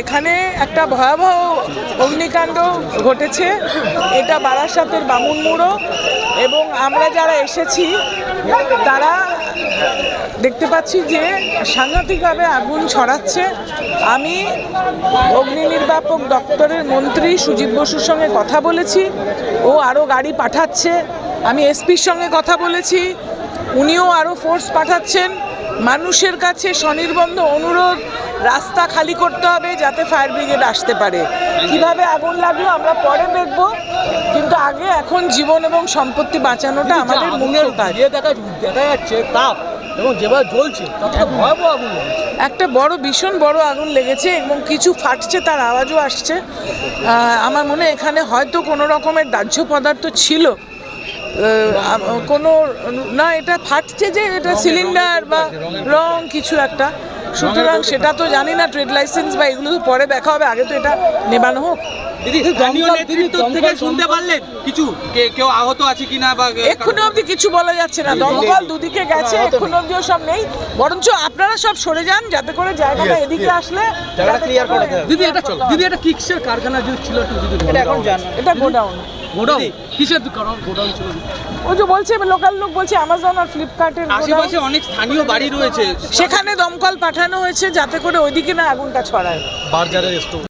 এখানে একটা ভয়াবহ অগ্নিকাণ্ড ঘটেছে। এটা বারাসাতের বামুনমুড়ো এবং আমরা যারা এসেছি, তারা দেখতে পাচ্ছি যে সাংঘাতিকভাবে আগুন ছড়াচ্ছে। আমি অগ্নি নির্বাপক দপ্তরের মন্ত্রী সুজিত বসুর সঙ্গে কথা বলেছি। ও আরও গাড়ি পাঠাচ্ছে। আমি এসপির সঙ্গে কথা বলেছি। উনিও আরও ফোর্স পাঠাচ্ছেন। মানুষের কাছে স্বনির্বন্ধ অনুরোধ। রাস্তা খালি করতে হবে যাতে ফায়ার ব্রিগেড আসতে পারে। কীভাবে আগুন লাগল আমরা পরে দেখব কিন্তু আগে এখন জীবন এবং সম্পত্তি বাঁচানোটা আমাদের মুখ্য কাজ। ইয়ে দেখা দেখা যাচ্ছে তাপ এবং যেভাবে জ্বলছে ভয়াবহ আগুন একটা বড় ভীষণ বড় আগুন লেগেছে এবং কিছু ফাটছে তার আওয়াজও আসছে। আমার মনে এখানে হয়তো কোনো রকমের দাহ্য পদার্থ ছিল। কোনো না এটা ফাটছে যে এটা সিলিন্ডার বা রং কিছু একটা। সুতরাং সেটা তো জানি না ট্রেড লাইসেন্স বা এগুলো তো পরে দেখা হবে আগে তো এটা নেবানো হোক। থেকে শুনতে পারলেন? কিছু? কে- কেউ আহত আছে কিনা বা এক্ষুনি অবধি কিছু বলা যাচ্ছে না। দমকল দুদিকে গেছে অবধিও সব নেই। বরঞ্চ আপনারা সব সরে যান যাতে করে জায়গাটা এদিকে আসলে জায়গাটা clear করে দিদি এটা দিদি এটা কিসের কারখানা যে ছিল এটা এখন জান। এটা গোডাউন। গোডাউন? কিসের কারণ গোডাউন ছিল। ওই যে বলছে লোকাল লোক বলছে আমাজন আর ফ্লিপকার্টের আশেপাশে অনেক স্থানীয় বাড়ি রয়েছে। সেখানে দমকল পাঠানো হয়েছে যাতে করে ওইদিকে না আগুনটা ছড়ায়। স্টোর